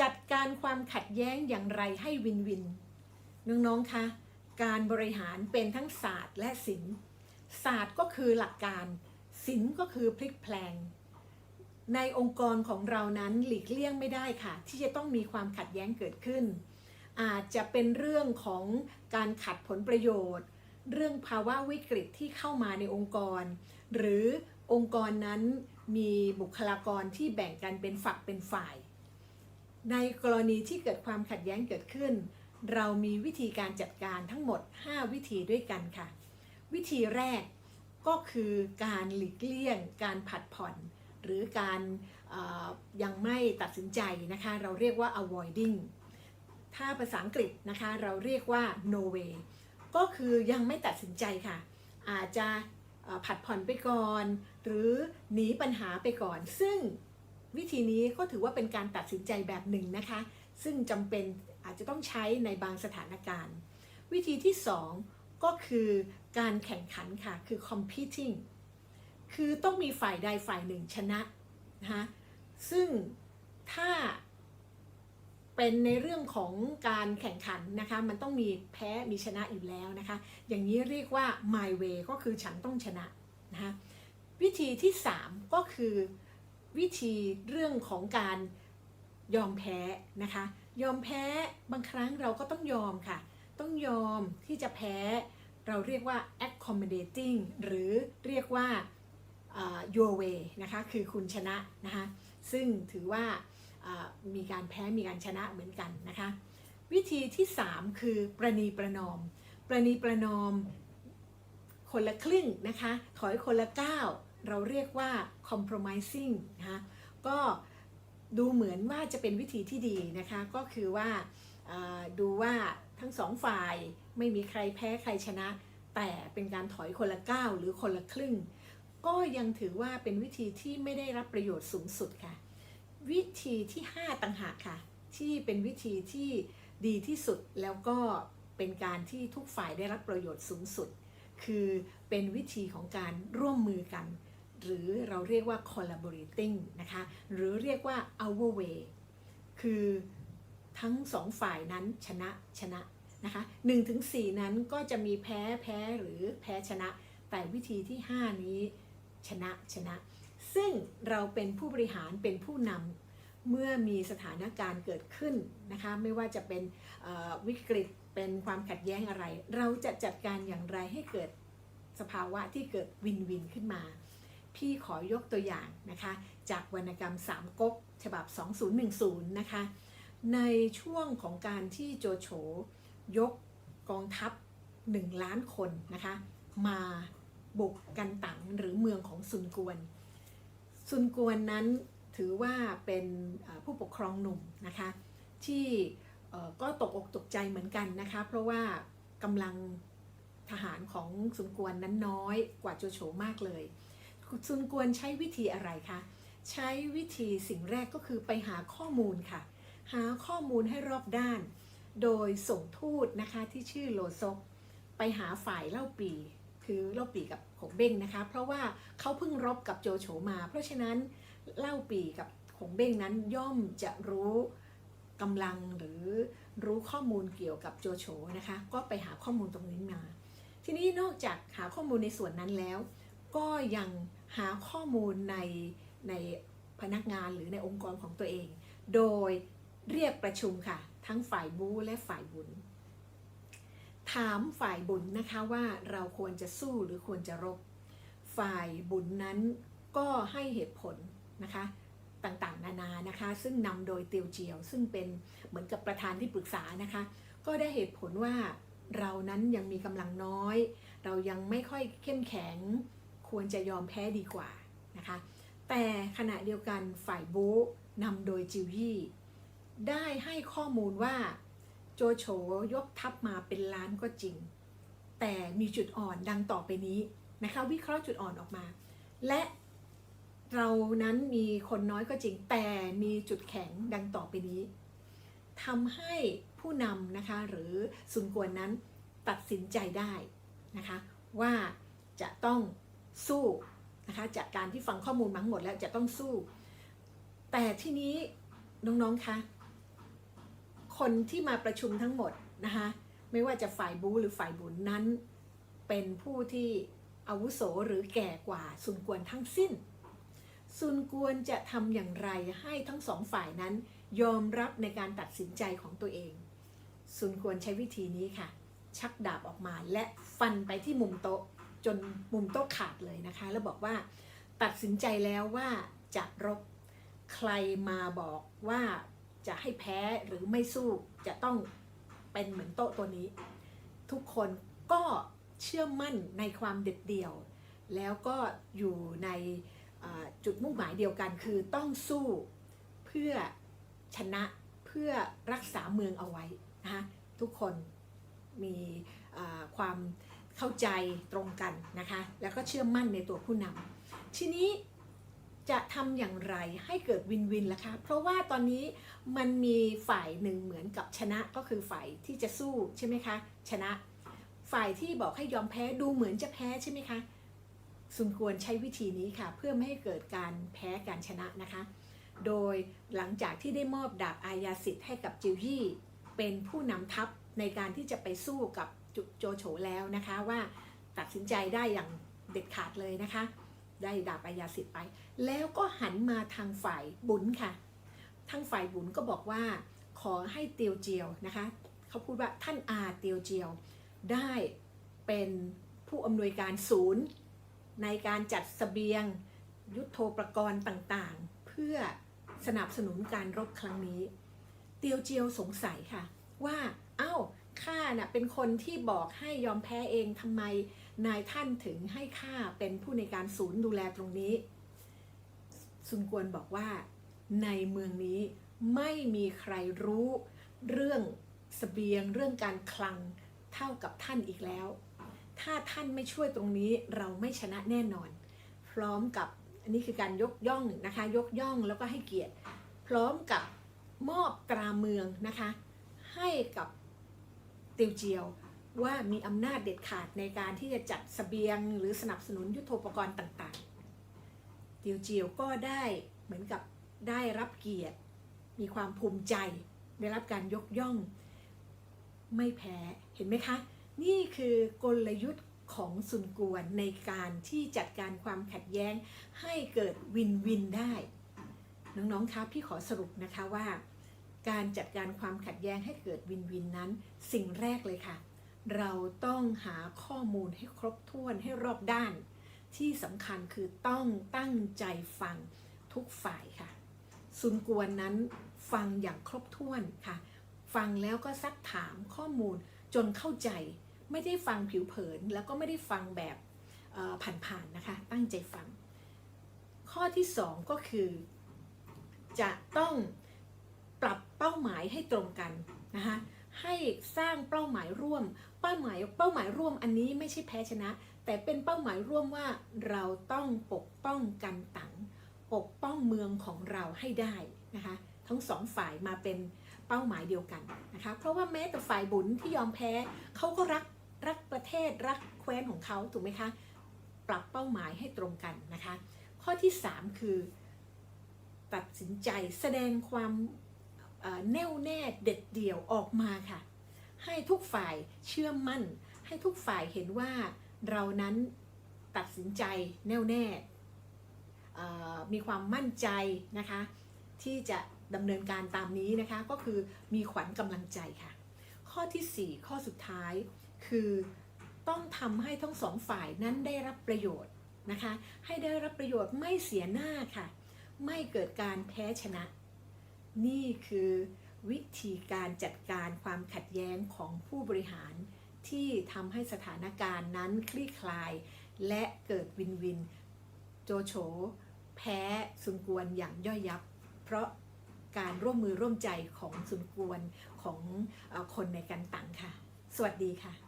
จัดการความขัดแย้งอย่างไรให้วินวิน น้องๆคะการบริหารเป็นทั้งศาสตร์และศิลป์ศาสตร์ก็คือหลักการ ศิลป์ก็คือพลิกแพลง ในองค์กรของเรานั้นหลีกเลี่ยงไม่ได้ค่ะ ที่จะต้องมีความขัดแย้งเกิดขึ้น อาจจะเป็นเรื่องของการขัดผลประโยชน์ เรื่องภาวะวิกฤตที่เข้ามาในองค์กร หรือองค์กรนั้นมีบุคลากรที่แบ่งกันเป็นฝักเป็นฝ่าย ในกรณีที่เกิดความขัดแย้งเกิดขึ้น เรามีวิธีการจัดการทั้งหมด 5 วิธีด้วยกันค่ะ วิธีแรกก็คือการหลีกเลี่ยง การผัดผ่อน หรือการยังไม่ตัดสินใจนะคะ เราเรียกว่า avoiding ถ้าภาษาอังกฤษนะคะเราเรียกว่า no way ก็คือยังไม่ตัดสินใจค่ะ อาจจะผัดผ่อนไปก่อน หรือหนีปัญหาไปก่อน ซึ่ง วิธีนี้ก็ถือว่าเป็นการตัดสินใจแบบหนึ่งนะคะ ซึ่งจำเป็นอาจจะต้องใช้ในบางสถานการณ์ วิธีที่ 2 ก็คือการแข่งขันค่ะ คือ competing คือต้องมีฝ่ายใดฝ่ายหนึ่งชนะนะคะซึ่งถ้าเป็นในเรื่องของการแข่งขันนะคะ มันต้องมีแพ้มีชนะอยู่แล้วนะคะ อย่างนี้เรียกว่า my way ก็คือฉันต้องชนะนะคะวิธีที่ 3 ก็คือ วิธีเรื่องของการยอมแพ้นะคะ ยอมแพ้บางครั้งเราก็ต้องยอมค่ะ ต้องยอมที่จะแพ้ เราเรียกว่า accommodating หรือเรียกว่า your way นะคะคือคุณชนะนะคะซึ่งถือว่าอ่ามีการแพ้มีการชนะเหมือนกันนะคะวิธีที่ 3 คือประนีประนอม ประนีประนอมคนละครึ่งนะคะ ถอยคนละก้าว เราเรียกว่า compromising นะคะก็ดูเหมือนว่าจะเป็นวิธีที่ดีนะคะ ก็คือว่าอ่าดูว่าทั้งสองฝ่ายไม่มีใครแพ้ใครชนะ แต่เป็นการถอยคนละก้าวหรือคนละครึ่ง ก็ยังถือว่าเป็นวิธีที่ไม่ได้รับประโยชน์สูงสุดค่ะ วิธีที่ 5ต่างหากค่ะ ที่เป็นวิธีที่ดีที่สุดแล้วก็เป็นการที่ทุกฝ่ายได้รับประโยชน์สูงสุด คือเป็นวิธีของการร่วมมือกัน หรือเราเรียกว่า collaborating นะคะหรือเรียกว่า our way คือทั้งสองฝ่ายนั้นชนะชนะนะคะ1ถึง4นั้นก็จะมีแพ้แพ้หรือแพ้ชนะ แต่วิธีที่ 5 นี้ชนะชนะ ซึ่งเราเป็นผู้บริหารเป็นผู้นำเมื่อมีสถานการณ์เกิดขึ้นนะคะไม่ว่าจะเป็นวิกฤตเป็นความขัดแย้งอะไร เราจะจัดการอย่างไรให้เกิดสภาวะที่เกิดวินวินขึ้นมา พี่ขอยกตัวอย่างนะคะ จากวรรณกรรมสามก๊กฉบับ 2010 นะคะ ในช่วงของการที่โจโฉยกกองทัพ 1 ล้านคนนะคะ มาบุกกันตังหรือเมืองของซุนกวน ซุนกวนนั้นถือว่าเป็นผู้ปกครองหนุ่มนะคะ ที่ก็ตกอกตกใจเหมือนกันนะคะ เพราะว่ากำลังทหารของซุนกวนนั้นน้อยกว่าโจโฉมากเลย ซุนกวนใช้วิธีอะไรคะ ใช้วิธีสิ่งแรกก็คือไปหาข้อมูลค่ะ หาข้อมูลให้รอบด้าน โดยส่งทูตนะคะที่ชื่อโลซก ไปหาฝ่ายเล่าปีคือเล่าปีกับขงเบ้งนะคะ เพราะว่าเขาเพิ่งรบกับโจโฉมา เพราะฉะนั้นเล่าปีกับขงเบ้งนั้นย่อมจะรู้กำลังหรือรู้ข้อมูลเกี่ยวกับโจโฉนะคะ ก็ไปหาข้อมูลตรงนี้มา ทีนี้นอกจากหาข้อมูลในส่วนนั้นแล้ว ก็ยังหาข้อมูลในในพนักงานหรือในองค์กรของตัวเอง โดยเรียกประชุมค่ะ ทั้งฝ่ายบูและฝ่ายบุญ ถามฝ่ายบุญนะคะว่าเราควรจะสู้หรือควรจะรบ ฝ่ายบุญนั้นก็ให้เหตุผลนะคะต่างๆ นานานะคะ ซึ่งนำโดยเตียวเจียว ซึ่งเป็นเหมือนกับประธานที่ปรึกษานะคะ ก็ได้เหตุผลว่าเรานั้นยังมีกำลังน้อย เรายังไม่ค่อยเข้มแข็ง ควรจะยอมแพ้ดีกว่านะคะแต่ขณะเดียวกันฝ่ายบูนำโดยจิวยี่ได้ให้ข้อมูลว่าโจโฉยกทัพมาเป็นล้านก็จริง แต่มีจุดอ่อนดังต่อไปนี้นะคะวิเคราะห์จุดอ่อนออกมา และเรานั้นมีคนน้อยก็จริง แต่มีจุดแข็งดังต่อไปนี้ทำให้ผู้นำนะคะหรือสุนกวนนั้นตัดสินใจได้นะคะว่าจะต้อง สู้นะคะจากการที่ฟังข้อมูลมาทั้งหมดแล้วจะต้องสู้ แต่ที่นี้น้องๆคะคนที่มาประชุมทั้งหมดนะคะไม่ว่าจะฝ่ายบูหรือฝ่ายบุญนั้น เป็นผู้ที่อาวุโสหรือแก่กว่าซุนกวนทั้งสิ้นซุนกวนจะทำอย่างไรให้ทั้งสองฝ่ายนั้น ยอมรับในการตัดสินใจของตัวเองซุนกวนใช้วิธีนี้ค่ะ ชักดาบออกมาและฟันไปที่มุมโต๊ะ นมุมโต๊ะขาดเลยนะคะ แล้วบอกว่า ตัดสินใจแล้วว่าจะรบใครมาบอกว่าจะให้แพ้หรือไม่สู้จะต้องเป็นเหมือนโต๊ะตัวนี้ ทุกคนก็เชื่อมั่นในความเด็ดเดี่ยว แล้วก็อยู่ในจุดมุ่งหมายเดียวกันคือต้องสู้เพื่อชนะเพื่อรักษาเมืองเอาไว้นะคะทุกคนมีความ เข้าใจตรงกันนะคะ แล้วก็เชื่อมั่นในตัวผู้นำทีนี้จะทำอย่างไรให้เกิดวินวินล่ะคะ เพราะว่าตอนนี้มันมีฝ่ายหนึ่งเหมือนกับชนะก็คือฝ่ายที่จะสู้ใช่ไหมคะ ชนะ ฝ่ายที่บอกให้ยอมแพ้ดูเหมือนจะแพ้ใช่ไหมคะสุนควรใช้วิธีนี้ค่ะ เพื่อไม่ให้เกิดการแพ้การชนะนะคะ โดยหลังจากที่ได้มอบดาบอาญาสิทธิ์ให้กับจิวยี่เป็นผู้นำทัพ ในการที่จะไปสู้กับโจโฉแล้วนะคะว่าตัดสินใจได้อย่างเด็ดขาดเลยนะคะ ได้ดาบอาญาสิทธิ์ไป แล้วก็หันมาทางฝ่ายบุญค่ะ ทางฝ่ายบุญก็บอกว่า ขอให้เตียวเจียวนะคะเขาพูดว่าท่านอาเตียวเจียว ได้เป็นผู้อำนวยการศูนย์ ในการจัดสเสบียงยุทโธปกรณ์ต่างๆ เพื่อสนับสนุนการรบครั้งนี้ เตียวเจียวสงสัยค่ะว่า อ้าข้าน่ะเป็นคนที่บอกให้ยอมแพ้เองทำไมนายท่านถึงให้ข้าเป็นผู้ในการศูนย์ดูแลตรงนี้ ซุนกวนบอกว่า ในเมืองนี้ไม่มีใครรู้เรื่องสเสบียงเรื่องการคลังเท่ากับท่านอีกแล้ว ถ้าท่านไม่ช่วยตรงนี้เราไม่ชนะแน่นอน พร้อมกับอันนี้คือการยกย่องนะคะ ยกย่องแล้วก็ให้เกียรติ พร้อมกับมอบตราเมืองนะคะ ให้กับ ติวเจียวว่ามีอำนาจเด็ดขาดในการที่จะจัดสเสบียงหรือสนับสนุนยุทโธปกรณ์ต่างๆ ติวเจียวก็ได้เหมือนกับได้รับเกียรติ มีความภูมิใจ ได้รับการยกย่อง ไม่แพ้เห็นไหมคะ นี่คือกลยุทธ์ของซุนกวนในการที่จัดการความขัดแย้งให้เกิดวินวินได้ น้องๆคะพี่ขอสรุปนะคะว่า การจัดการความขัดแย้งให้เกิดวินวินนั้น สิ่งแรกเลยค่ะ เราต้องหาข้อมูลให้ครบถ้วนให้รอบด้าน ที่สำคัญคือต้องตั้งใจฟังทุกฝ่ายค่ะซุนกวนนั้นฟังอย่างครบถ้วนค่ะ ฟังแล้วก็ซักถามข้อมูลจนเข้าใจ ไม่ได้ฟังผิวเผินแล้วก็ไม่ได้ฟังแบบผ่านๆนะคะ ตั้งใจฟัง ข้อที่สองก็คือ จะต้อง เป้าหมายให้ตรงกันนะคะให้สร้างเป้าหมายร่วม เป้าหมายเป้าหมายร่วมอันนี้ไม่ใช่แพ้ชนะ แต่เป็นเป้าหมายร่วมว่าเราต้องปกป้องกันตังปกป้องเมืองของเราให้ได้นะคะทั้งสองฝ่ายมาเป็นเป้าหมายเดียวกันนะคะเพราะว่าแม้แต่ฝ่ายบุญที่ยอมแพ้เขาก็รักรักประเทศรักแคว้นของเขาถูกไหมคะปรับเป้าหมายให้ตรงกันนะคะ ข้อที่ 3 คือ ตัดสินใจแสดงความ แน่วแน่เด็ดเดี่ยวออกมาค่ะ ให้ทุกฝ่ายเชื่อมั่น ให้ทุกฝ่ายเห็นว่าเรานั้นตัดสินใจแน่วแน่มีความมั่นใจนะคะ ที่จะดำเนินการตามนี้นะคะก็คือมีขวัญกำลังใจค่ะ ข้อทีสี่4 ข้อสุดท้ายคือต้องทำให้ทั้งสองฝ่ายนั้นได้รับประโยชน์นะคะ ให้ได้รับประโยชน์ไม่เสียหน้าค่ะ ไม่เกิดการแพ้ชนะ นี่คือวิธีการจัดการความขัดแย้งของผู้บริหารที่ทำให้สถานการณ์นั้นคลี่คลาย และเกิดวินวิน โจโฉแพ้ซุนกวนอย่างย่อยยับ เพราะการร่วมมือร่วมใจของซุนกวนของคนในกันตังค่ะ สวัสดีค่ะ